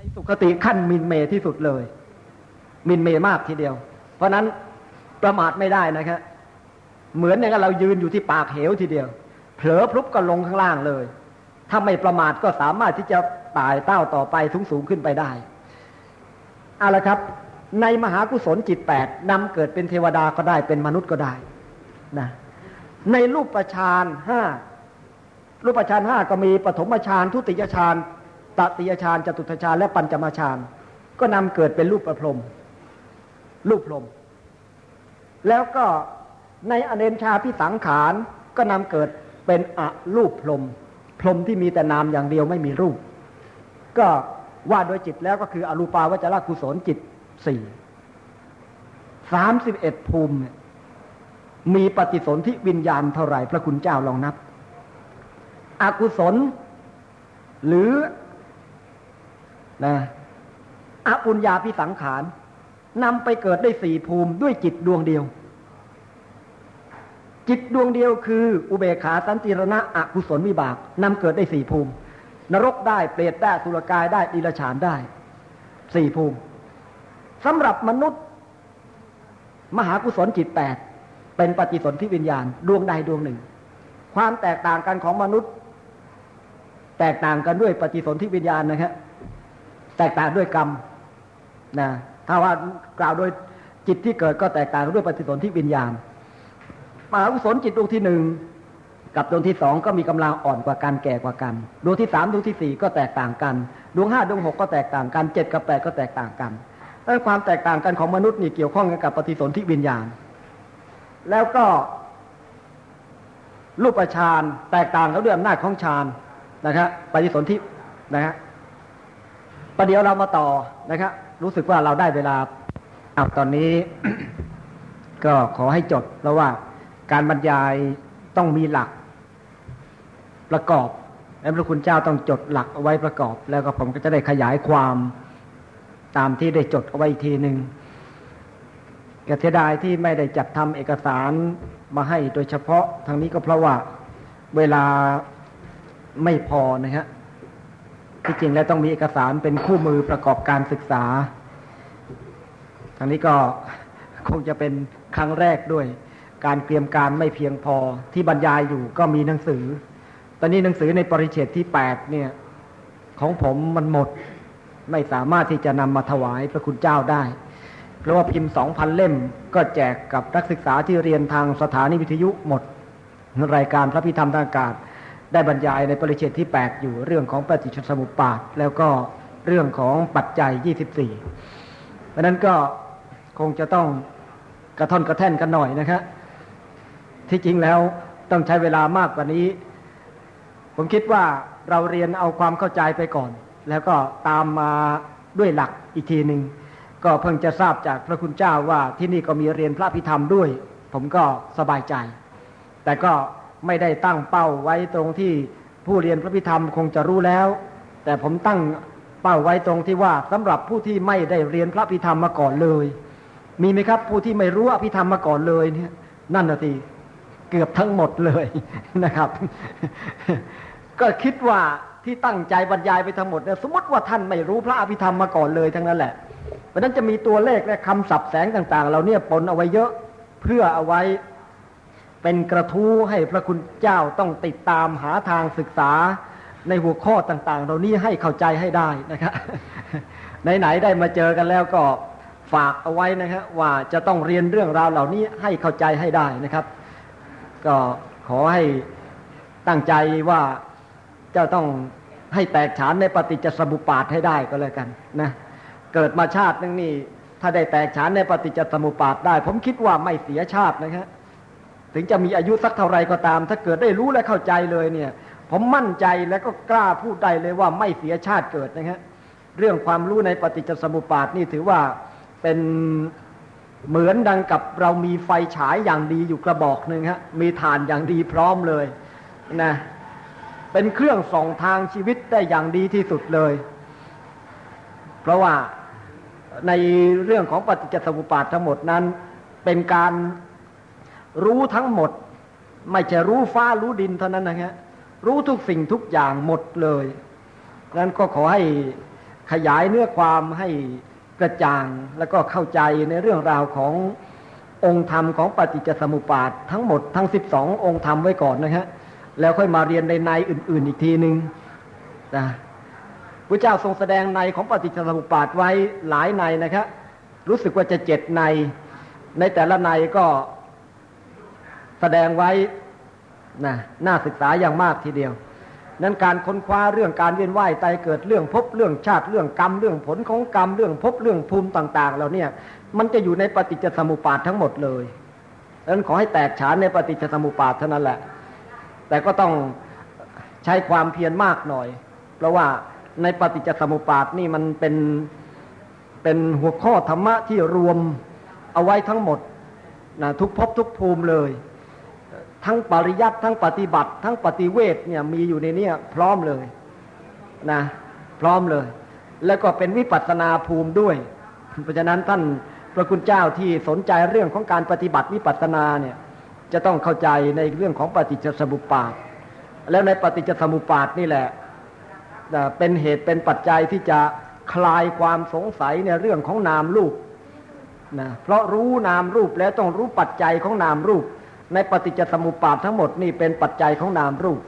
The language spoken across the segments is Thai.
ในสุขติขั้นมินเมที่สุดเลย มินเมมากทีเดียว เพราะนั้นประมาทไม่ได้นะครับเหมือนอย่างเรายืนอยู่ที่ปากเหวทีเดียว เผลอพลุบก็ลงข้างล่างเลย ถ้าไม่ประมาทก็สามารถที่จะตายเต้าต่อไปสูงสูงขึ้นไปได้เอาละครับ ในมหากุศลจิตแปดนำเกิดเป็นเทวดาก็ได้เป็นมนุษย์ก็ได้นะในรูปประชานห้ารูปประชานห้าก็มีปฐมฌานทุติยฌาน ตติยฌานจตุตฌานและปัญจมาฌานก็นำเกิดเป็นรูปประพรมรูปพรมแล้วก็ในอเนนชาพิสังขารก็นำเกิดเป็นอรูปพรมพรมที่มีแต่นามอย่างเดียวไม่มีรูป ก็ว่าโดยจิตแล้วก็คืออรูปาวจรกุศลจิตสี่สามสิบเอ็ดภูมิ มีปฏิสนธิวิญญาณเท่าไหร่พระคุณเจ้าลองนับ อกุศล หรือ นะอปุญญาพิสังขารนำไปเกิดได้สี่ภูมิด้วยจิตดวงเดียว จิตดวงเดียวคือ อุเบกขาสันติรณะอกุศลวิบากนำเกิดได้สี่ภูมิ นรกได้เปรตได้สุรกายได้ดิลฉานได้สี่ภูมิสำหรับมนุษย์ มหากุศลจิตแปดเป็นปฏิสนธิวิญญาณดวงใดดวงหนึ่ง ความแตกต่างกันของมนุษย์ แตกต่างกันด้วยปฏิสนธิวิญญาณนะครับ แตกต่างด้วยกรรมนะถ้าว่ากล่าวโดยจิตที่เกิดก็แตกต่างด้วยปฏิสนธิวิญญาณมหากุศลจิตดวงที่หนึ่งกับดวงที่สองก็มีกำลังอ่อนกว่ากันแก่กว่ากันดวงที่สามดวงที่สี่ก็แตกต่างกันดวงห้าดวงหกก็แตกต่างกันเจ็ดกับแปดก็แตกต่างกันดังนั้นความแตกต่างกันของมนุษย์นี่เกี่ยวข้องกันกับปฏิสนธิวิญญาณ แล้วก็ รูปฌานแตกต่างกันด้วยอำนาจของฌานนะครับปฏิสนธินะฮะ ประเดี๋ยวเรามาต่อนะครับ รู้สึกว่าเราได้เวลาอาตอนนี้ ก็ขอให้จดแล้วว่าการบรรยายต้องมีหลักประกอบและพระคุณเจ้าต้องจดหลักเอาไว้ประกอบ แล้วก็ผมก็จะได้ขยายความตามที่ได้จดเอาไว้อีกทีหนึ่งกเสียดายที่ไม่ได้จัดทำเอกสารมาให้โดยเฉพาะทางนี้ก็เพราะว่าเวลาไม่พอนะฮะ ที่จริงแล้วต้องมีเอกสารเป็นคู่มือประกอบการศึกษาทางนี้ก็คงจะเป็นครั้งแรกด้วย การเตรียมการไม่เพียงพอที่บรรยายอยู่ก็มีหนังสือ ตอนนี้หนังสือในปริเฉดที่แปดเนี่ยของผมมันหมดไม่สามารถที่จะนำมาถวายพระคุณเจ้าได้ เพราะว่าพิมพ์สองพันเล่มก็แจกกับนักศึกษาที่เรียนทางสถานีวิทยุหมด รายการพระพิธรรมทางอากาศ ได้บรรยายในปริเฉดที่8อยู่เรื่องของปฏิจจสมุปบาทแล้วก็เรื่องของปัจจัย 24 เพราะนั้นก็คงจะต้องกระท่อนกระแท่นกันหน่อยนะครับที่จริงแล้วต้องใช้เวลามากกว่านี้ ผมคิดว่าเราเรียนเอาความเข้าใจไปก่อน แล้วก็ตามมาด้วยหลักอีกทีหนึ่งก็เพิ่งจะทราบจากพระคุณเจ้าว่าที่นี่ก็มีเรียนพระพิธรรมด้วย ผมก็สบายใจ แต่ก็ ไม่ได้ตั้งเป้าไว้ตรงที่ผู้เรียนพระพิธรรมคงจะรู้แล้ว แต่ผมตั้งเป้าไว้ตรงที่ว่าสำหรับผู้ที่ไม่ได้เรียนพระพิธรรมมาก่อนเลย มีไหมครับผู้ที่ไม่รู้อภิธรรมมาก่อนเลยเนี่ย นั่นนะทีเกือบทั้งหมดเลยนะครับ ก็คิดว่าที่ตั้งใจบรรยายไปทั้งหมดเนี่ยสมมติว่าท่านไม่รู้พระอภิธรรมมาก่อนเลยทั้งนั้นแหละเพราะนั้นจะมีตัวเลขและคำศัพท์แสงต่าง ๆ เราเนี่ยปนเอาไว้เยอะเพื่อเอาไว้ เป็นกระทู้ให้พระคุณเจ้าต้องติดตามหาทางศึกษาในหัวข้อต่างๆ เรานี้ให้เข้าใจให้ได้นะครับไหนๆได้มาเจอกันแล้วก็ฝากเอาไว้นะครับว่าจะต้องเรียนเรื่องราวเหล่านี้ให้เข้าใจให้ได้นะครับ ก็ขอให้ตั้งใจว่าจะต้องให้แตกฉานในปฏิจจสมุปบาทให้ได้ก็แล้วกันนะเกิดมาชาตินึงนี่ถ้าได้แตกฉานในปฏิจจสมุปบาทได้ ผมคิดว่าไม่เสียชาตินะครับ ถึงจะมีอายุสักเท่าไรก็ตาม ถ้าเกิดได้รู้และเข้าใจเลยเนี่ย ผมมั่นใจและก็กล้าพูดได้เลยว่าไม่เสียชาติเกิดนะครับเรื่องความรู้ในปฏิจจสมุปบาทนี่ถือว่าเป็นเหมือนดังกับเรามีไฟฉายอย่างดีอยู่กระบอกหนึ่งฮะมีฐานอย่างดีพร้อมเลยนะเป็นเครื่องส่องทางชีวิตได้อย่างดีที่สุดเลย เพราะว่าในเรื่องของปฏิจจสมุปบาททั้งหมดนั้น เป็นการ รู้ทั้งหมด ไม่ใช่รู้ฟ้ารู้ดินเท่านั้นนะฮะรู้ทุกสิ่งทุกอย่างหมดเลยนั้นก็ขอให้ขยายเนื้อความให้กระจ่างแล้วก็เข้าใจในเรื่องราวขององค์ธรรมของปฏิจจสมุปบาททั้งหมดทั้ง12องค์ธรรมไว้ก่อนนะฮะแล้วค่อยมาเรียนในในอื่น ๆอีกทีหนึ่งนะพระเจ้าทรงแสดงในของปฏิจจสมุปบาทไว้หลายในนะครับรู้สึกว่าจะเจ็ดใน ในแต่ละในก็ แสดงไว้นะน่าศึกษาอย่างมากทีเดียว นั้นการค้นคว้าเรื่องการเวียนว่ายตายเกิดเรื่องพบเรื่องชาติเรื่องกรรมเรื่องผลของกรรมเรื่องพบเรื่องภูมิต่าง ๆ เราเนี่ยมันจะอยู่ในปฏิจจสมุปบาททั้งหมดเลยดังนั้นขอให้แตกฉานในปฏิจจสมุปบาทเท่านั้นแหละ แต่ก็ต้องใช้ความเพียรมากหน่อย เพราะว่าในปฏิจจสมุปบาทนี่มันเป็นเป็นหัวข้อธรรมะที่รวมเอาไว้ทั้งหมดนะทุกภพทุกภูมิเลย ทั้งปริยัติทั้งปฏิบัติ ทั้งปฏิเวทเนี่ยมีอยู่ในเนี้พร้อมเลยนะพร้อมเลย แล้วก็เป็นวิปัสนาภูมิด้วย เพราะฉะนั้นท่านพระคุณเจ้าที่สนใจเรื่องของการปฏิบัติวิปัสสนาเนี่ยจะต้องเข้าใจในเรื่องของปฏิจจสมุปบาท แล้วในปฏิจจสมุปบาทนี่แหละเป็นเหตุเป็นปัจจัยที่จะคลายความสงสัยในเรื่องของนามรูปนะเพราะรู้นามรูปแล้วต้องรู้ปัจจัยของนามรูป ในปฏิจจสมุปบาททั้งหมดนี่เป็นปัจจัยของนามรูป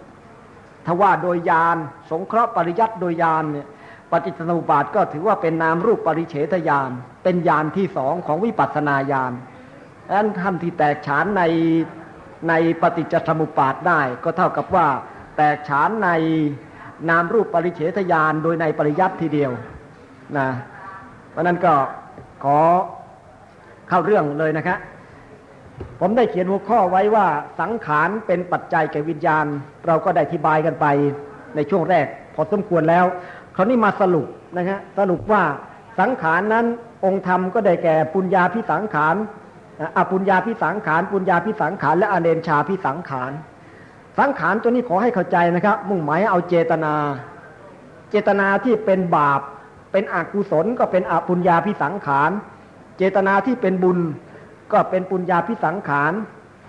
ถ้าว่าโดยยานสงเคราะห์ปริยัติโดยยานเนี่ยปฏิจจสมุปบาทก็ถือว่าเป็นนามรูปปริเฉทยาน เป็นยานที่สองของวิปัสสนาญาณดังนั้นท่านที่แตกฉานในในปฏิจจสมุปบาทได้ ก็เท่ากับว่าแตกฉานในนามรูปปริเฉทยานโดยในปริยัติทีเดียวนะเพราะนั้นก็ขอเข้าเรื่องเลยนะครับ ผมได้เขียนหัวข้อไว้ว่าสังขารเป็นปัจจัยแก่วิญญาณ เราก็ได้อธิบายกันไปในช่วงแรก พอสมควรแล้วคราวนี้มาสรุปนะฮะสรุปว่าสังขารนั้นองค์ธรรมก็ได้แก่ปุญญาพิสังขารอปุญญาพิสังขารปุญญาพิสังขารและอเนนชาพิสังขารสังขารตัวนี้ขอให้เข้าใจนะครับ มุ่งหมายเอาเจตนา เจตนาที่เป็นบาป เป็นอกุศลก็เป็นอปุญญาพิสังขาร เจตนาที่เป็นบุญ ก็เป็นปุญญาพิสังขาร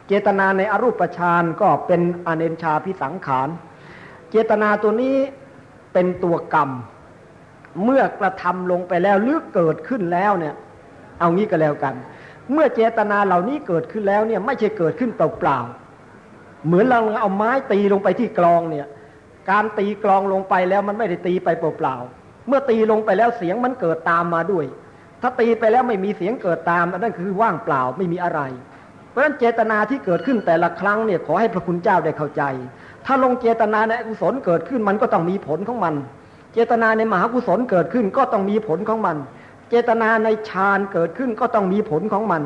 เจตนาในอรูปฌานก็เป็นอเนนชาพิสังขาร เจตนาตัวนี้เป็นตัวกรรม เมื่อกระทำลงไปแล้วหรือเกิดขึ้นแล้วเนี่ย เอางี้ก็แล้วกัน เมื่อเจตนาเหล่านี้เกิดขึ้นแล้วเนี่ยไม่ใช่เกิดขึ้นเปล่าๆเหมือนเราเอาไม้ตีลงไปที่กลองเนี่ย การตีกลองลงไปแล้วมันไม่ได้ตีไปเปล่าๆเมื่อตีลงไปแล้วเสียงมันเกิดตามมาด้วย ถ้าตีไปแล้วไม่มีเสียงเกิดตามอันนั้นคือว่างเปล่าไม่มีอะไร เพราะฉะนั้นเจตนาที่เกิดขึ้นแต่ละครั้งเนี่ยขอให้พระคุณเจ้าได้เข้าใจ ถ้าลงเจตนาในกุศลเกิดขึ้นมันก็ต้องมีผลของมัน เจตนาในมหากุศลเกิดขึ้นก็ต้องมีผลของมัน เจตนาในฌานเกิดขึ้นก็ต้องมีผลของมัน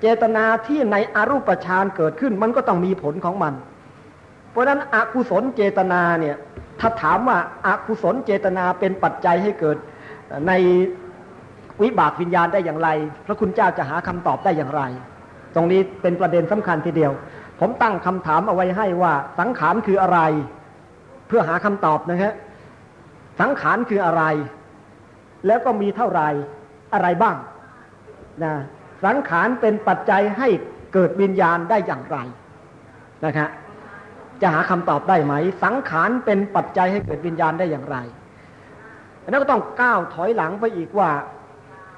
เจตนาที่ในอรูปฌานเกิดขึ้นมันก็ต้องมีผลของมัน เพราะฉะนั้นอกุศลเจตนาเนี่ยถ้าถามว่าอากุศลเจตนาเป็นปัจจัยให้เกิดใน วิบากวิญญาณได้อย่างไร พระคุณเจ้าจะหาคำตอบได้อย่างไร ตรงนี้เป็นประเด็นสำคัญทีเดียว ผมตั้งคำถามเอาไว้ให้ว่าสังขารคืออะไร เพื่อหาคำตอบนะฮะสังขารคืออะไร แล้วก็มีเท่าไหร่อะไรบ้างนะสังขารเป็นปัจจัยให้เกิดวิญญาณได้อย่างไรนะครับจะหาคำตอบได้ไหม สังขารเป็นปัจจัยให้เกิดวิญญาณได้อย่างไรแล้วก็ต้องก้าวถอยหลังไปอีกว่า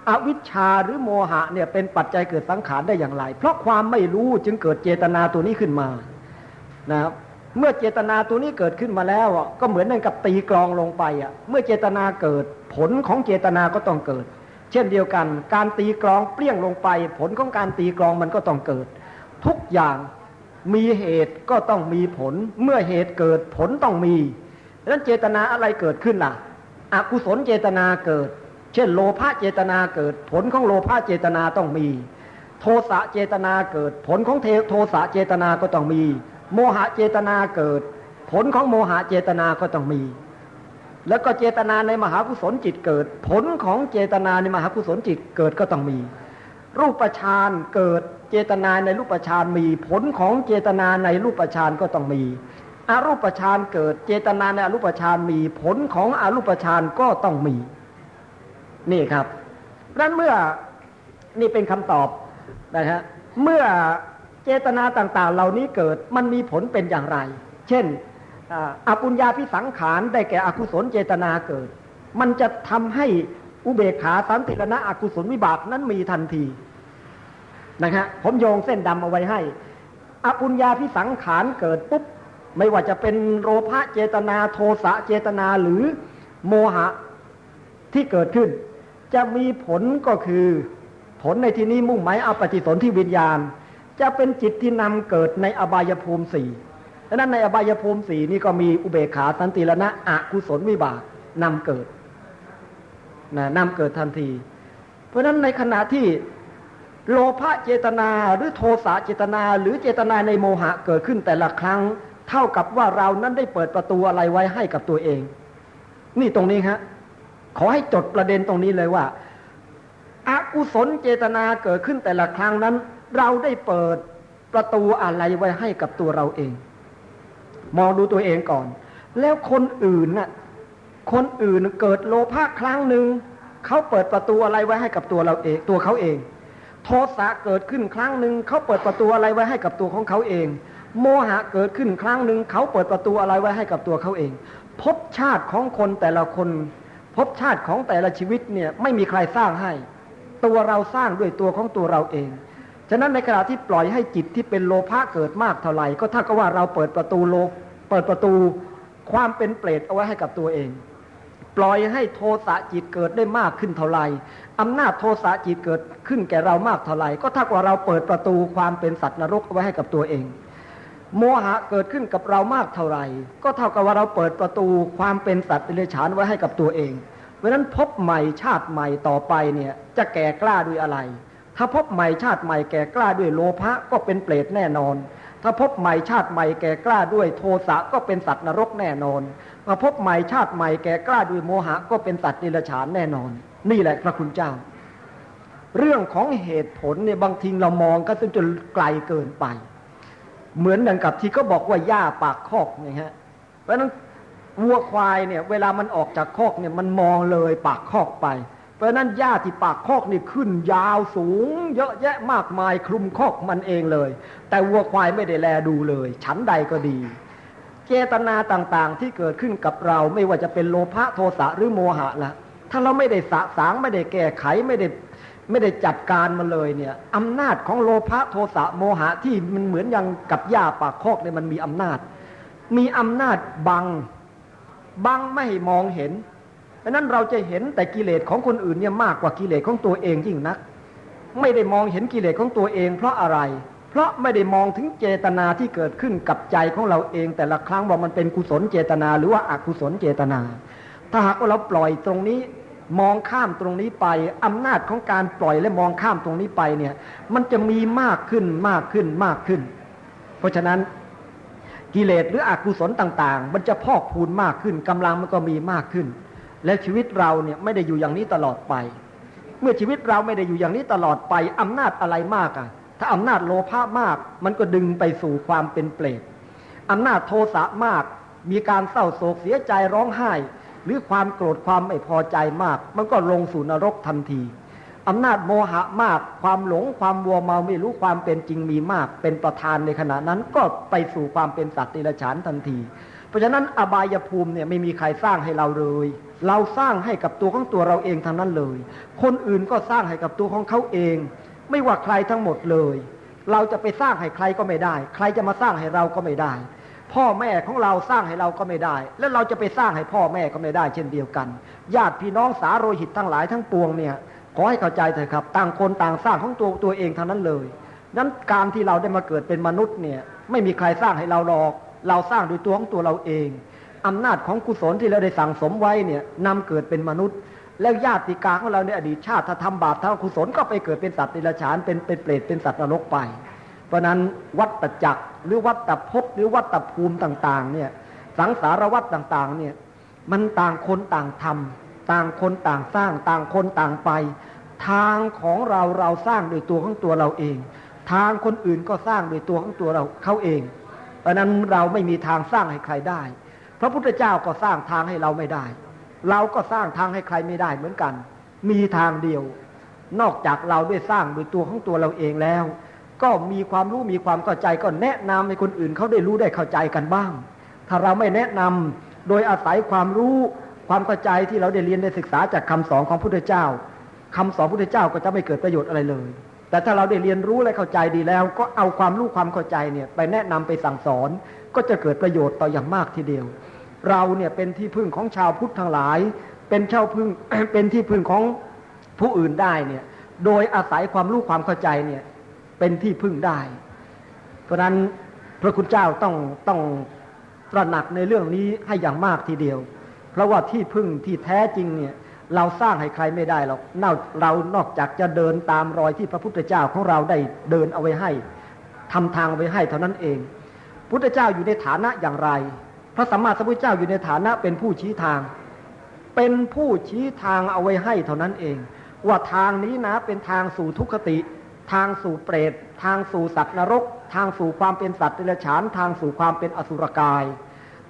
อาวิชชาหรือโมหะเนี่ยเป็นปัจจัยเกิดสังขารได้อย่างไร เพราะความไม่รู้จึงเกิดเจตนาตัวนี้ขึ้นมานะครับเมื่อเจตนาตัวนี้เกิดขึ้นมาแล้วก็เหมือนนั่นกับตีกลองลงไปอะเมื่อเจตนาเกิดผลของเจตนาก็ต้องเกิด เช่นเดียวกัน การตีกลองเปรี้ยงลงไป ผลของการตีกลองมันก็ต้องเกิด ทุกอย่างมีเหตุก็ต้องมีผล เมื่อเหตุเกิดผลต้องมีดังนั้นเจตนาอะไรเกิดขึ้นล่ะอกุศลเจตนาเกิด เช่น โลภะเจตนาเกิด ผลของโลภะเจตนาต้องมี โทสะเจตนาเกิด ผลของเทโทสะเจตนาก็ต้องมี โมหะเจตนาเกิด ผลของโมหะเจตนาก็ต้องมี แล้วก็เจตนาในมหากุศลจิตเกิด ผลของเจตนาในมหากุศลจิตเกิดก็ต้องมี รูปฌานเกิดเจตนาในรูปฌานมี ผลของเจตนาในรูปฌานก็ต้องมีอรูปฌานเกิดเจตนาในอรูปฌานมีผลของอรูปฌานก็ต้องมี นี่ครับนั้นเมื่อนี่เป็นคำตอบนะฮะเมื่อเจตนาต่างๆ เหล่านี้เกิดมันมีผลเป็นอย่างไร เช่นอปุญญาพิสังขารได้แก่อกุศลเจตนาเกิด มันจะทำให้อุเบกขาสันติรณะอกุศลวิบากนั้นมีทันทีนะฮะผมโยงเส้นดำเอาไว้ให้ อปุญญาพิสังขารเกิดปุ๊บไม่ว่าจะเป็นโลภะเจตนาโทสะเจตนาหรือโมหะที่เกิดขึ้น จะมีผลก็คือ ผลในที่นี้มุ่งหมายเอาปฏิสนธิวิญญาณ จะเป็นจิตที่นำเกิดในอบายภูมิสี่ดังนั้นในอบายภูมิสี่นี่ก็มีอุเบกขาสันติรณะอกุศลวิบากนำเกิดนะนำเกิดทันที เพราะฉะนั้นในขณะที่โลภะเจตนาหรือโทสะเจตนา หรือเจตนาในโมหะเกิดขึ้นแต่ละครั้ง เท่ากับว่าเรานั้นได้เปิดประตูอะไรไว้ให้กับตัวเอง นี่ตรงนี้ฮะ ขอให้จดประเด็นตรงนี้เลยว่าอากุศลเจตนาเกิดขึ้นแต่ละครั้งนั้น เราได้เปิดประตูอะไรไว้ให้กับตัวเราเอง มองดูตัวเองก่อน แล้วคนอื่นน่ะคนอื่นเกิดโลภะครั้งหนึ่งเขาเปิดประตูอะไรไว้ให้กับตัวเราเอง ตัวเขาเอง โทสะเกิดขึ้นครั้งหนึ่งเขาเปิดประตูอะไรไว้ให้กับตัวของเขาเอง โมหะเกิดขึ้นครั้งหนึ่งเขาเปิดประตูอะไรไว้ให้กับตัวเขาเองภพชาติของคนแต่ละคน ภพชาติของแต่ละชีวิตเนี่ยไม่มีใครสร้างให้ ตัวเราสร้างด้วยตัวของตัวเราเอง ฉะนั้นในขณะที่ปล่อยให้จิตที่เป็นโลภะเกิดมากเท่าไหร่ก็เท่ากับว่าเราเปิดประตูโลเปิดประตูความเป็นเปรตเอาไว้ให้กับตัวเอง ปล่อยให้โทสะจิตเกิดได้มากขึ้นเท่าไหร่อำนาจโทสะจิตเกิดขึ้นแก่เรามากเท่าไหร่ก็เท่ากับว่าเราเปิดประตูความเป็นสัตว์นรกเอาไว้ให้กับตัวเอง โมหะเกิดขึ้นกับเรามากเท่าไหร่ ก็เท่ากับว่าเราเปิดประตูความเป็นสัตว์เดรัจฉานไว้ให้กับตัวเองเพราะนั้นพบใหม่ชาติใหม่ต่อไปเนี่ยจะแก่กล้าด้วยอะไร ถ้าพบใหม่ชาติใหม่แก่กล้าด้วยโลภะก็เป็นเปรตแน่นอน ถ้าพบใหม่ชาติใหม่แก่กล้าด้วยโทสะก็เป็นสัตว์นรกแน่นอนมาพบใหม่ชาติใหม่แก่กล้าด้วยโมหะก็เป็นสัตว์นิรชานแน่นอน นี่แหละพระคุณเจ้า เรื่องของเหตุผลเนี่ยบางทีเรามองก็จนไกลเกินไป เหมือนอย่างกับที่เขาบอกว่าหญ้าปากคอกนี่ฮะ เพราะนั้นวัวควายเนี่ย เวลามันออกจากคอกเนี่ยมันมองเลยปากคอกไป เพราะฉะนั้นหญ้าที่ปากคอกนี่ขึ้นยาวสูง เยอะแยะมากมายคลุมคอกมันเองเลย แต่วัวควายไม่ได้แลดูเลย ฉันใดก็ดี เจตนาต่างๆที่เกิดขึ้นกับเราไม่ว่าจะเป็นโลภะโทสะหรือโมหะละถ้าเราไม่ได้สะสางไม่ได้แก้ไขไม่ได้ ไม่ได้จัดการมันเลยเนี่ยอำนาจของโลภะโทสะโมหะที่มันเหมือนอย่างกับหญ้าปากคอกเนี่ยมันมีอำนาจ มีอำนาจบังบังไม่ให้มองเห็นเพราะนั้นเราจะเห็นแต่กิเลสของคนอื่นเนี่ยมากกว่ากิเลสของตัวเองยิ่งนัก ไม่ได้มองเห็นกิเลสของตัวเอง เพราะอะไร เพราะไม่ได้มองถึงเจตนาที่เกิดขึ้นกับใจของเราเอง แต่ละครั้งว่ามันเป็นกุศลเจตนา หรือว่าอกุศลเจตนา ถ้าหากว่าเราปล่อยตรงนี้ มองข้ามตรงนี้ไปอำนาจของการปล่อยและมองข้ามตรงนี้ไปเนี่ย มันจะมีมากขึ้นมากขึ้นมากขึ้น เพราะฉะนั้นกิเลสหรืออกุศลต่าง ๆ มันจะพอกพูนมากขึ้นกำลังมันก็มีมากขึ้น และชีวิตเราเนี่ยไม่ได้อยู่อย่างนี้ตลอดไป เมื่อชีวิตเราไม่ได้อยู่อย่างนี้ตลอดไปอำนาจอะไรมากอะ ถ้าอำนาจโลภะมาก มันก็ดึงไปสู่ความเป็นเปรตอำนาจโทสะมาก มีการเศร้าโศกเสียใจร้องไห้ หรือความโกรธความไม่พอใจมาก มันก็ลงสู่นรกทันทีอำนาจโมหะมาก ความหลงความวัวเมาไม่รู้ความเป็นจริงมีมาก เป็นประธานในขณะนั้นก็ไปสู่ความเป็นสัตว์ติรฉานทันที เพราะฉะนั้นอบายภูมิเนี่ยไม่มีใครสร้างให้เราเลย เราสร้างให้กับตัวของตัวเราเองทั้งนั้นเลย คนอื่นก็สร้างให้กับตัวของเขาเอง ไม่ว่าใครทั้งหมดเลย เราจะไปสร้างให้ใครก็ไม่ได้ ใครจะมาสร้างให้เราก็ไม่ได้ พ่อแม่ของเราสร้างให้เราก็ไม่ได้ และเราจะไปสร้างให้พ่อแม่ก็ไม่ได้ เช่นเดียวกัน ญาติพี่น้องสาโรหิตทั้งหลายทั้งปวงเนี่ยขอให้เข้าใจเถอะครับ ต่างคนต่างสร้างของตัวตัวเองเท่านั้นเลย นั้นการที่เราได้มาเกิดเป็นมนุษย์เนี่ยไม่มีใครสร้างให้เราหรอก เราสร้างด้วยตัวของตัวเราเองอำนาจของกุศลที่เราได้สั่งสมไว้เนี่ยนำเกิดเป็นมนุษย์ แล้วญาติกาของเราในอดีตชาติถ้าทำบาปทำกุศลก็ไปเกิดเป็นสัตว์ดิลฉานเป็นเป็นเปรตเป็นสัตว์นรกไป ราะนั้นวัตจักรหรือวัตภพหรือวัตภูมิต่าง ๆ เนี่ย สังสารวัตต่าง ๆ เนี่ย มันต่างคนต่างทำต่างคนต่างสร้าง ต่างคนต่างไป ทางของเราเราสร้างโดยตัวของตัวเราเอง ทางคนอื่นก็สร้างโดยตัวของตัวเราเขาเอง เพราะนั้นเราไม่มีทางสร้างให้ใครได้ พระพุทธเจ้าก็สร้างทางให้เราไม่ได้ เราก็สร้างทางให้ใครไม่ได้เหมือนกัน มีทางเดียว นอกจากเราด้วยสร้างโดยตัวของตัวเราเองแล้ว ก็มีความรู้มีความเข้าใจก็แนะนำให้คนอื่นเขาได้รู้ได้เข้าใจกันบ้าง ถ้าเราไม่แนะนำโดยอาศัยความรู้ความเข้าใจที่เราได้เรียนได้ศึกษาจากคำสอนของพระพุทธเจ้าคำสอนพระพุทธเจ้าก็จะไม่เกิดประโยชน์อะไรเลย แต่ถ้าเราได้เรียนรู้และเข้าใจดีแล้ว ก็เอาความรู้ความเข้าใจเนี่ยไปแนะนำไปสั่งสอน ก็จะเกิดประโยชน์ต่ออย่างมากทีเดียว เราเนี่ยเป็นที่พึ่งของชาวพุทธทั้งหลาย เป็นเช่าพึ่งเป็นที่พึ่งของผู้อื่นได้เนี่ยโดยอาศัยความรู้ความเข้าใจเนี่ย เป็นที่พึ่งได้ เพราะนั้นพระคุณเจ้าต้องต้องตระหนักในเรื่องนี้ให้อย่างมากทีเดียว เพราะว่าที่พึ่งที่แท้จริงเนี่ยเราสร้างให้ใครไม่ได้หรอกนอกเรานอกจากจะเดินตามรอยที่พระพุทธเจ้าของเราได้เดินเอาไว้ให้ทำทางไว้ให้เท่านั้นเอง พุทธเจ้าอยู่ในฐานะอย่างไร พระสัมมาสัมพุทธเจ้าอยู่ในฐานะเป็นผู้ชี้ทาง เป็นผู้ชี้ทางเอาไว้ให้เท่านั้นเอง ว่าทางนี้นะเป็นทางสู่ทุกขติ ทางสู่เปรต ทางสู่สัตว์นรก ทางสู่ความเป็นสัตว์เดรัจฉาน ทางสู่ความเป็นอสุรกาย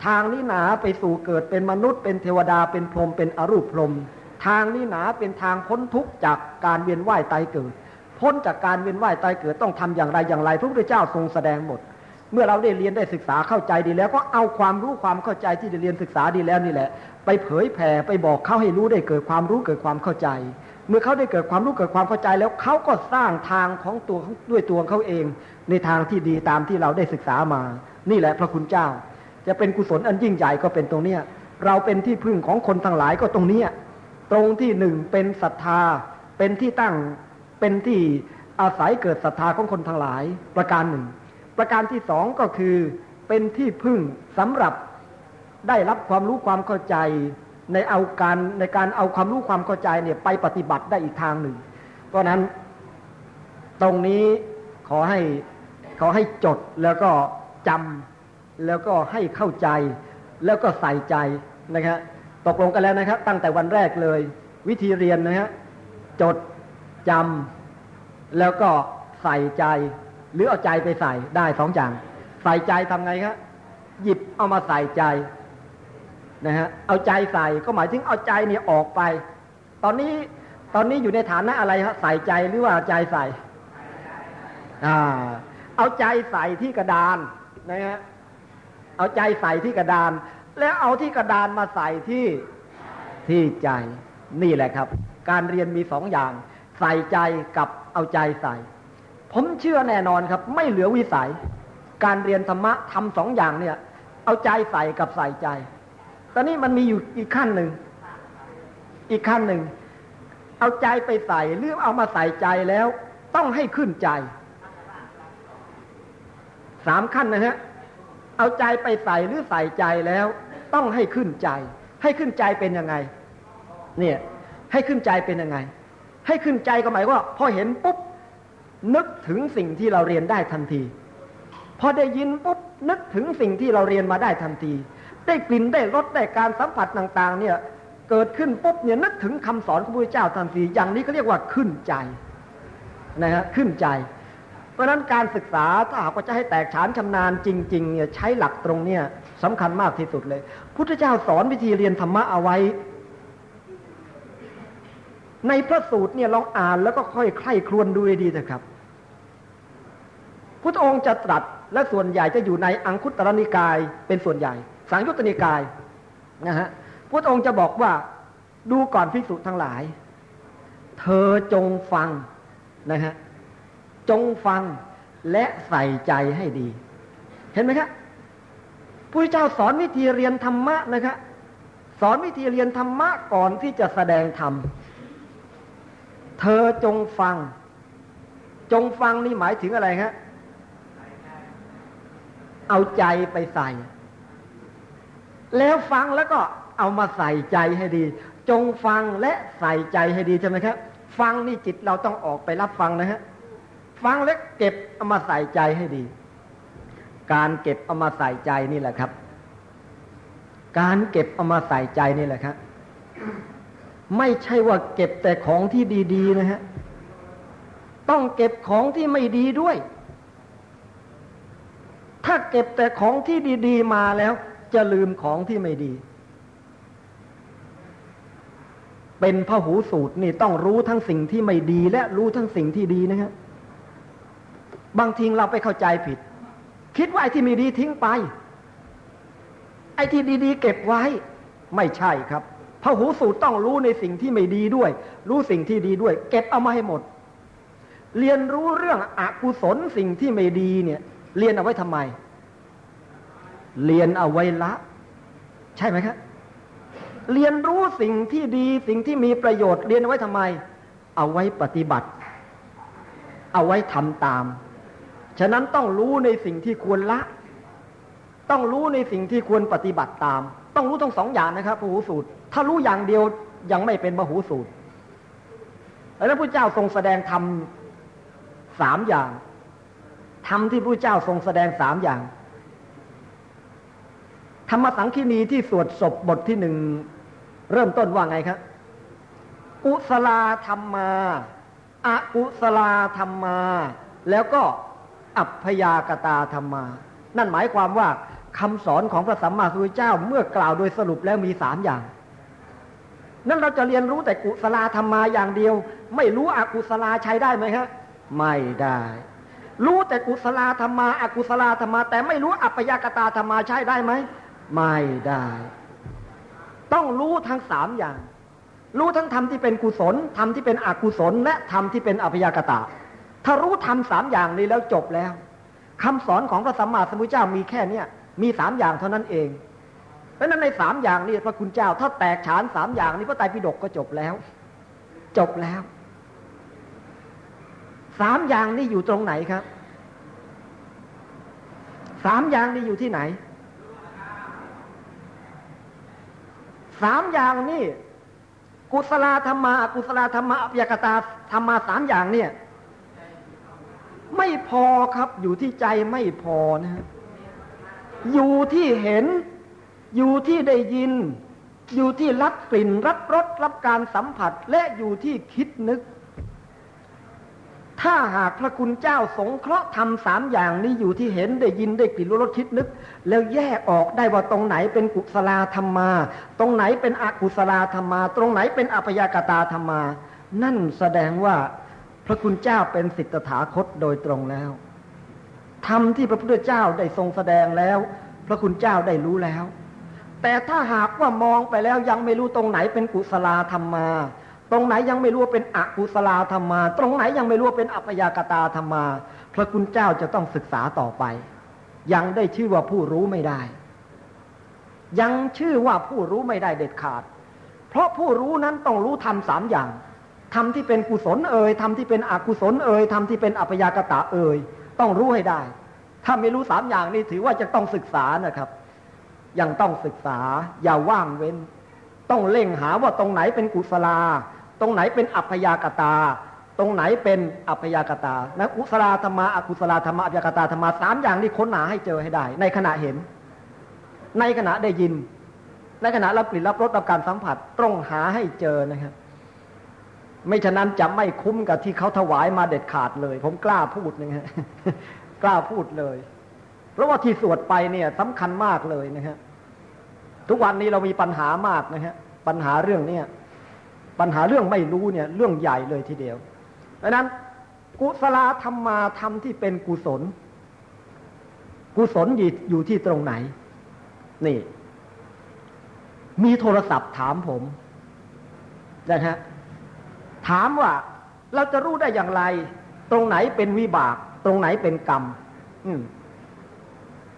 ทางนี้หนาไปสู่เกิดเป็นมนุษย์ เป็นเทวดา เป็นพรหม เป็นอรูปพรหม ทางนี้หนาเป็นทางพ้นทุกข์จากการเวียนว่ายตายเกิด พ้นจากการเวียนว่ายตายเกิดต้องทำอย่างไรอย่างไร พระพุทธเจ้าทรงแสดงหมด เมื่อเราได้เรียนได้ศึกษาเข้าใจดีแล้วก็เอาความรู้ความเข้าใจที่ได้เรียนศึกษาดีแล้วนี่แหละ ไปเผยแผ่ไปบอกเขาให้รู้ได้เกิดความรู้เกิดความเข้าใจ เมื่อเขาได้เกิดความรู้เกิดความเข้าใจแล้วเขาก็สร้างทางของตัวด้วยตัวเขาเอง ในทางที่ดีตามที่เราได้ศึกษามา นี่แหละพระคุณเจ้า จะเป็นกุศลอันยิ่งใหญ่ก็เป็นตรงเนี้ยเราเป็นที่พึ่งของคนทั้งหลายก็ตรงเนี้ยตรงที่หนึ่งเป็นศรัทธา เป็นที่ตั้งเป็นที่อาศัยเกิดศรัทธาของคนทั้งหลาย ประการหนึ่ง ประการที่สองก็คือเป็นที่พึ่งสำหรับได้รับความรู้ความเข้าใจ ในเอาการในการเอาความรู้ความเข้าใจเนี่ยไปปฏิบัติได้อีกทางหนึ่ง เพราะนั้นตรงนี้ขอให้ขอให้จดแล้วก็จำแล้วก็ให้เข้าใจ แล้วก็ใส่ใจนะครับตกลงกันแล้วนะครับ ตั้งแต่วันแรกเลย วิธีเรียนนะฮะจดจำแล้วก็ใส่ใจ หรือเอาใจไปใส่ได้สองอย่าง ใส่ใจทำไงครับหยิบเอามาใส่ใจ นะฮะเอาใจใส่ก็หมายถึงเอาใจเนี่ยออกไป ตอนนี้ตอนนี้อยู่ในฐานะอะไรฮะใส่ใจหรือว่าใจใส่อ่าเอาใจใส่ที่กระดานนะฮะเอาใจใส่ที่กระดาน แล้วเอาที่กระดานมาใส่ที่ที่ใจนี่แหละครับ การเรียนมีสองอย่าง ใส่ใจกับเอาใจใส่ ผมเชื่อแน่นอนครับ ไม่เหลือวิสัย การเรียนธรรมะทำสองอย่างเนี่ย เอาใจใส่กับใส่ใจ ตอนนี้มันมีอยู่อีกขั้นหนึ่ง อีกขั้นหนึ่ง เอาใจไปใส่หรือเอามาใส่ใจแล้ว ต้องให้ขึ้นใจ สามขั้นนะฮะ เอาใจไปใส่หรือใส่ใจแล้ว ต้องให้ขึ้นใจ ให้ขึ้นใจเป็นยังไง เนี่ย ให้ขึ้นใจเป็นยังไง ให้ขึ้นใจก็หมายว่า พอเห็นปุ๊บนึกถึงสิ่งที่เราเรียนได้ทันที พอได้ยินปุ๊บนึกถึงสิ่งที่เราเรียนมาได้ทันที ได้กลิ่นได้รสได้การสัมผัสต่าง ๆ เนี่ยเกิดขึ้นปุ๊บเนี่ยนึกถึงคำสอนของพระพุทธเจ้าทันทีอย่างนี้เขาเรียกว่าขึ้นใจนะฮะขึ้นใจ เพราะฉะนั้นการศึกษาถ้าหากว่าจะให้แตกฉานชำนาญจริง ๆ เนี่ยใช้หลักตรงเนี่ยสำคัญมากที่สุดเลย พุทธเจ้าสอนวิธีเรียนธรรมะเอาไว้ ในพระสูตรเนี่ยลองอ่านแล้วก็ค่อยใคร่ครวญดูให้ดีนะครับพุทธองค์จะตรัสและส่วนใหญ่จะอยู่ในอังคุตรนิกายเป็นส่วนใหญ่ สังยุตตนิกายนะฮะพุทธองค์จะบอกว่าดูก่อนภิกษุทั้งหลาย เธอจงฟังนะฮะจงฟังและใส่ใจให้ดี เห็นไหมครับพระเจ้าสอนวิธีเรียนธรรมะนะครับสอนวิธีเรียนธรรมะก่อนที่จะแสดงธรรม เธอจงฟัง จงฟังนี่หมายถึงอะไรครับเอาใจไปใส่ แล้วฟังแล้วก็เอามาใส่ใจให้ดี จงฟังและใส่ใจให้ดีใช่ไหมครับ ฟังนี่จิตเราต้องออกไปรับฟังนะฮะฟังแล้วเก็บเอามาใส่ใจให้ดี การเก็บเอามาใส่ใจนี่แหละครับ การเก็บเอามาใส่ใจนี่แหละครับไม่ใช่ว่าเก็บแต่ของที่ดี ๆ นะฮะ ต้องเก็บของที่ไม่ดีด้วย ถ้าเก็บแต่ของที่ดี ๆ มาแล้ว จะลืมของที่ไม่ดี เป็นพระหูสูตรนี่ต้องรู้ทั้งสิ่งที่ไม่ดี และรู้ทั้งสิ่งที่ดีนะครับบางทีเราไปเข้าใจผิด คิดว่าไอ้ที่ไม่ดีทิ้งไป ไอ้ที่ดีๆ เก็บไว้ ไม่ใช่ครับพหูสูตรต้องรู้ในสิ่งที่ไม่ดีด้วย รู้สิ่งที่ดีด้วย เก็บเอามาให้หมด เรียนรู้เรื่องอกุศลสิ่งที่ไม่ดีเนี่ย เรียนเอาไว้ทำไม เรียนเอาไว้ละ ใช่ไหมครับเรียนรู้สิ่งที่ดีสิ่งที่มีประโยชน์เรียนเอาไว้ทำไม เอาไว้ปฏิบัติ เอาไว้ทำตาม ฉะนั้นต้องรู้ในสิ่งที่ควรละ ต้องรู้ในสิ่งที่ควรปฏิบัติตาม ต้องรู้ทั้งสองอย่างนะครับพหูสูตร ถ้ารู้อย่างเดียวยังไม่เป็นมหูสูตรแล้วพระเจ้าทรงแสดงธรรมสามอย่างธรรมที่พระเจ้าทรงแสดงสามอย่าง ธรรมสังคีนีที่สวดศพบทที่หนึ่งเริ่มต้นว่าไงครับกุศลาธรรมาอากุศลาธรรมา แล้วก็อัพยากตาธรรมา นั่นหมายความว่าคำสอนของพระสัมมาสัมพุทธเจ้าเมื่อกล่าวโดยสรุปแล้วมีสามอย่าง นั่นเราจะเรียนรู้แต่กุศลาธรรมาอย่างเดียว ไม่รู้อกุศลาใช้ได้ไหมครับไม่ได้ รู้แต่กุศลาธรรมาอากุศลาธรรมา แต่ไม่รู้อัพยากตาธรรมาใช้ได้ไหม ไม่ได้ ต้องรู้ทั้งสามอย่าง รู้ทั้งธรรมที่เป็นกุศลธรรมที่เป็นอกุศล และธรรมที่เป็นอัพยากตาถ้ารู้ธรรมสามอย่างนี้แล้วจบแล้วคำสอนของพระสัมมาสัมพุทธเจ้ามีแค่เนี้ยมีสามอย่างเท่านั้นเองเพราะนั้นในสามอย่างนี้พระคุณเจ้า ถ้าแตกฉานสามอย่างนี้พระไตรปิฎกก็จบแล้ว จบแล้วสามอย่างนี้อยู่ตรงไหนครับ สามอย่างนี้อยู่ที่ไหน สามอย่างนี่ กุศลธรรมากุศลธรรมะอัปยกตาธรรมาสามอย่างเนี่ย ไม่พอครับ อยู่ที่ใจไม่พอนะฮะอยู่ที่เห็น อยู่ที่ได้ยิน อยู่ที่รับกลิ่นรับรสรับการสัมผัส และอยู่ที่คิดนึก ถ้าหากพระคุณเจ้าสงเคราะห์ทำสามอย่างนี้อยู่ที่เห็นได้ยินได้กลิ่นรู้รสคิดนึก แล้วแยกออกได้ว่าตรงไหนเป็นกุศลธรรมา ตรงไหนเป็นอกุศลธรรมา ตรงไหนเป็นอัพยากตาธรรมา นั่นแสดงว่าพระคุณเจ้าเป็นสิทธถาคตโดยตรงแล้วธรรมที่พระพุทธเจ้าได้ทรงแสดงแล้ว พระคุณเจ้าได้รู้แล้ว แต่ถ้าหากว่ามองไปแล้วยังไม่รู้ตรงไหนเป็นกุศลธรรมา รงไหนยังไม่รู้ว่าเป็นอกุศลธรรมา ตรงไหนยังไม่รู้ว่าเป็นอัพยากตาธรรมา พระคุณเจ้าจะต้องศึกษาต่อไป ยังได้ชื่อว่าผู้รู้ไม่ได้ ยังชื่อว่าผู้รู้ไม่ได้เด็ดขาด เพราะผู้รู้นั้นต้องรู้ธรรมสามอย่างธรรมที่เป็นกุศลเอ่ยธรรมที่เป็นอกุศลเอ่ยธรรมที่เป็นอัพยากตะเอ่ยต้องรู้ให้ได้ ถ้าไม่รู้สามอย่างนี้ถือว่าจะต้องศึกษานะครับ ยังต้องศึกษาอย่าว่างเว้น ต้องเล่งหาว่าตรงไหนเป็นกุศลา ตรงไหนเป็นอัพยากตา ตรงไหนเป็นอัพยากตานะกุศลาธรรมะอกุศลาธรรมะอัพยากตาธรรมะสามอย่างนี้ค้นหาให้เจอให้ได้ ในขณะเห็น ในขณะได้ยิน ในขณะรับกลิ่นรับรสรับการสัมผัสต้องหาให้เจอนะครับไม่ฉะนั้นจะไม่คุ้มกับที่เขาถวายมาเด็ดขาดเลย ผมกล้าพูดนะฮะกล้าพูดเลย เพราะว่าที่สวดไปเนี่ยสำคัญมากเลยนะฮะทุกวันนี้เรามีปัญหามากนะฮะปัญหาเรื่องเนี้ย ปัญหาเรื่องไม่รู้เนี่ยเรื่องใหญ่เลยทีเดียวดังนั้น กุศลธรรมาธรรมที่เป็นกุศล กุศลอยู่ที่ตรงไหน นี่ มีโทรศัพท์ถามผมนะฮะถามว่าเราจะรู้ได้อย่างไร ตรงไหนเป็นวิบาก ตรงไหนเป็นกรรม อืม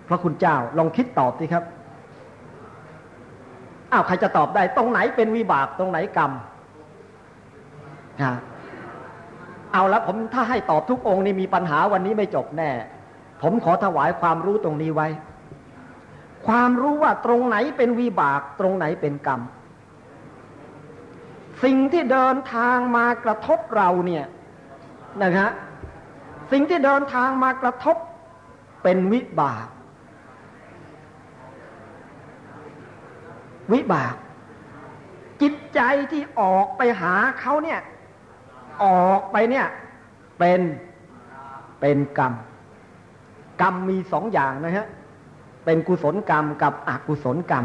พระคุณเจ้าลองคิดตอบสิครับอ้าวใครจะตอบได้ ตรงไหนเป็นวิบาก ตรงไหนกรรม ฮะเอาละผมถ้าให้ตอบทุกองค์นี่มีปัญหาวันนี้ไม่จบแน่ ผมขอถวายความรู้ตรงนี้ไว้ ความรู้ว่าตรงไหนเป็นวิบากตรงไหนเป็นกรรม สิ่งที่เดินทางมากระทบเราเนี่ยนะฮะสิ่งที่เดินทางมากระทบเป็นวิบาก วิบาก จิตใจที่ออกไปหาเขาเนี่ย ออกไปเนี่ย เป็นเป็นกรรม กรรมมีสองอย่างนะฮะเป็นกุศลกรรมกับอกุศลกรรม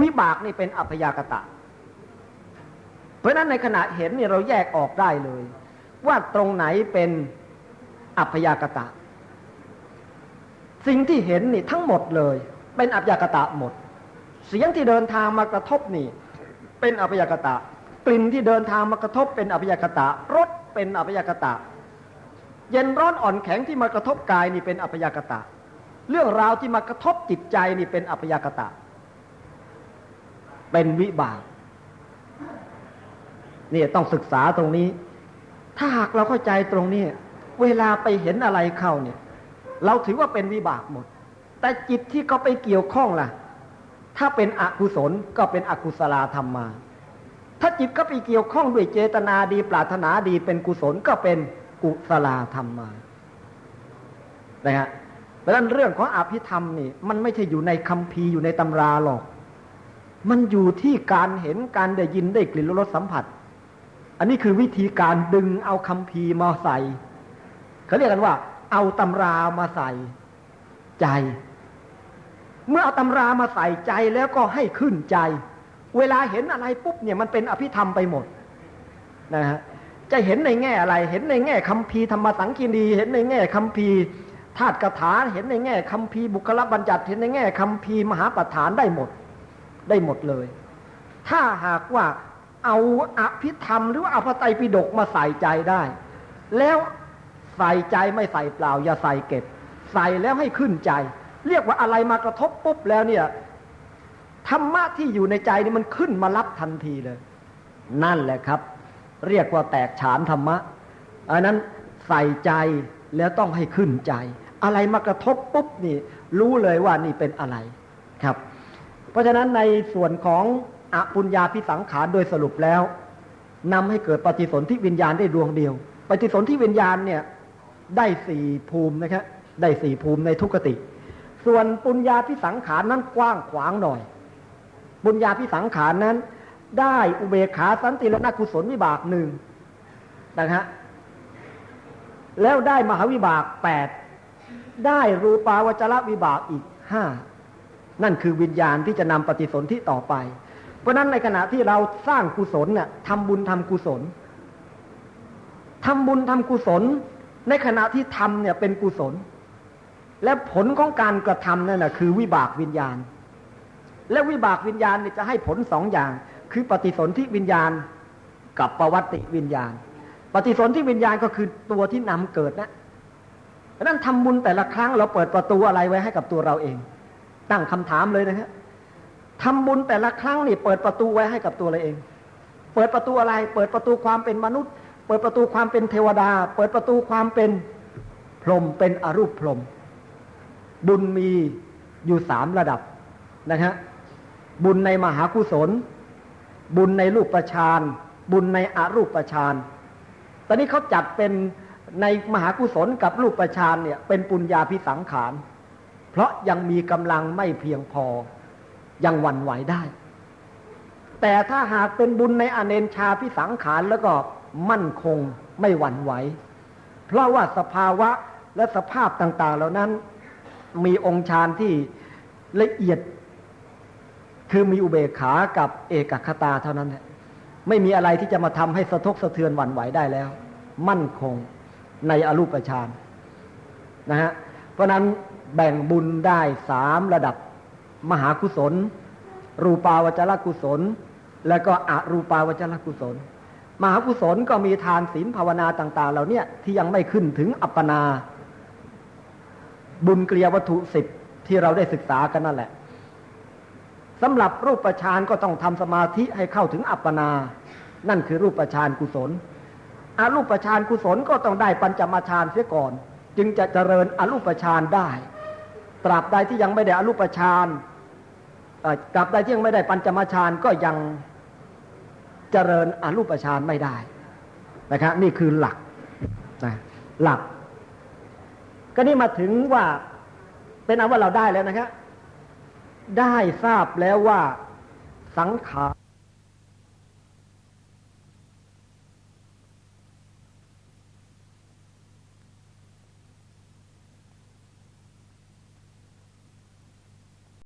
วิบากนี่เป็นอัพยากตะ เพราะนั้นในขณะเห็นเนี่ยเราแยกออกได้เลย ว่าตรงไหนเป็นอัพยากตะ สิ่งที่เห็นนี่ทั้งหมดเลย เป็นอัพยากตะหมด เสียงที่เดินทางมากระทบนี่ เป็นอพยากตะ กลิ่นที่เดินทางมากระทบเป็นอพยากตะรสเป็นอพยากตะ เย็นร้อนอ่อนแข็งที่มากระทบกายนี่เป็นอพยากตะ เรื่องราวที่มากระทบจิตใจนี่เป็นอพยากตะ เป็นวิบากนี่ต้องศึกษาตรงนี้ ถ้าหากเราเข้าใจตรงนี้ เวลาไปเห็นอะไรเข้าเนี่ย เราถือว่าเป็นวิบากหมด แต่จิตที่เขาไปเกี่ยวข้องล่ะ ถ้าเป็นอกุศลก็เป็นอกุศลธรรมมา ถ้าจิตก็ไปเกี่ยวข้องด้วยเจตนาดีปรารถนาดีเป็นกุศลก็เป็นกุศลธรรมมานะฮะเพราะฉะนั้นเรื่องของอภิธรรมนี่ มันไม่ใช่อยู่ในคัมภีร์อยู่ในตำราหรอก มันอยู่ที่การเห็นการได้ยินได้กลิ่นรสสัมผัส อันนี้คือวิธีการดึงเอาคัมภีร์มาใส่เขาเรียกกันว่า เอาตำรามาใส่ใจ เมื่อเอาตำรามาใส่ใจแล้วก็ให้ขึ้นใจ เวลาเห็นอะไรปุ๊บเนี่ยมันเป็นอภิธรรมไปหมดนะฮะจะเห็นในแง่อะไร เห็นในแง่คัมภีร์ธรรมสังคีรีเห็นในแง่คัมภีร์ธาตุกถา เห็นในแง่คัมภีร์บุคลบัญญัติ เห็นในแง่คัมภีร์มหาประธานได้หมด ได้หมดเลย ถ้าหากว่าเอาอภิธรรมหรือว่าเอาพระไตปิฎกมาใส่ใจได้ แล้วใส่ใจไม่ใส่เปล่า อย่าใส่เก็บ ใส่แล้วให้ขึ้นใจ เรียกว่าอะไรมากระทบปุ๊บแล้วเนี่ย ธรรมะที่อยู่ในใจนี่มันขึ้นมารับทันทีเลย นั่นแหละครับ เรียกว่าแตกฉานธรรมะอันนั้นใส่ใจแล้วต้องให้ขึ้นใจ อะไรมากระทบปุ๊บนี่ รู้เลยว่านี่เป็นอะไรครับ เพราะฉะนั้นในส่วนของอปุญญาพิสังขารโดยสรุปแล้วนำให้เกิดปฏิสนธิวิญญาณได้ดวงเดียว ปฏิสนธิวิญญาณเนี่ยได้สี่ภูมินะครับได้สี่ภูมิในทุกติ ส่วนปุญญาพิสังขารนั้นกว้างขวางหน่อย ปุญญาพิสังขารนั้น ได้อุเบกขาสันติและนักกุศลวิบากหนึ่งนะฮะแล้วได้มหาวิบากแปดได้รูปาวจรวิบากอีกห้านั่นคือวิญญาณที่จะนำปฏิสนธิต่อไป เพราะนั้นในขณะที่เราสร้างกุศลเนี่ยทำบุญทำกุศลทำบุญทำกุศล ในขณะที่ทำเนี่ยเป็นกุศล และผลของการกระทำนั่นนะคือวิบากวิญญาณ และวิบากวิญญาณเนี่ยจะให้ผลสองอย่าง คือปฏิสนธิวิญญาณกับประวัติวิญญาณ ปฏิสนธิวิญญาณก็คือตัวที่นำเกิดนะเพราะนั้นทำบุญแต่ละครั้งเราเปิดประตูอะไรไว้ให้กับตัวเราเอง ตั้งคำถามเลยนะครับทำบุญแต่ละครั้งนี่เปิดประตูไว้ให้กับตัวเราเอง เปิดประตูอะไร เปิดประตูความเป็นมนุษย์ เปิดประตูความเป็นเทวดา เปิดประตูความเป็นพรหมเป็นอรูปพรหมบุญมีอยู่สามระดับนะฮะ บุญในมหากุศล บุญในรูปประชานบุญในอรูปประชานตอนนี้เขาจัดเป็นในมหากุศลกับรูปประชานเนี่ยเป็นปุญญาพิสังขาร เพราะยังมีกำลังไม่เพียงพอ ยังหวั่นไหวได้ แต่ถ้าหากเป็นบุญในอเนนชาพิสังขารแล้วก็มั่นคงไม่หวั่นไหว เพราะว่าสภาวะและสภาพต่าง ๆ เหล่านั้น มีองค์ฌานที่ละเอียด คือมีอุเบกขากับเอกคตาเท่านั้นไม่มีอะไรที่จะมาทำให้สะทกสะเทือนหวั่นไหวได้แล้ว มั่นคงในอรูปฌานนะฮะเพราะนั้นแบ่งบุญได้สามระดับมหากุศล รูปาวจรกุศล และก็อรูปาวจรกุศล มหากุศลก็มีทานศีลภาวนาต่าง ๆ เหล่านี้ที่ยังไม่ขึ้นถึงอัปปนา บุญเกลียวัตถุสิบที่เราได้ศึกษากันนั่นแหละ สำหรับรูปประชานก็ต้องทำสมาธิให้เข้าถึงอัปปนา นั่นคือรูปประชานกุศลอารูปประชานกุศลก็ต้องได้ปัญจมาฌานเสียก่อน จึงจะเจริญอรูปฌานได้ ตราบใดที่ยังไม่ได้อรูปฌานตราบใดที่ยังไม่ได้ปัญจมาฌานก็ยังเจริญอรูปฌานไม่ได้นะครับนี่คือหลักนะหลัก ก็นี่มาถึงว่าเป็นอันว่าเราได้แล้วนะครับ ได้ทราบแล้วว่าสังขาร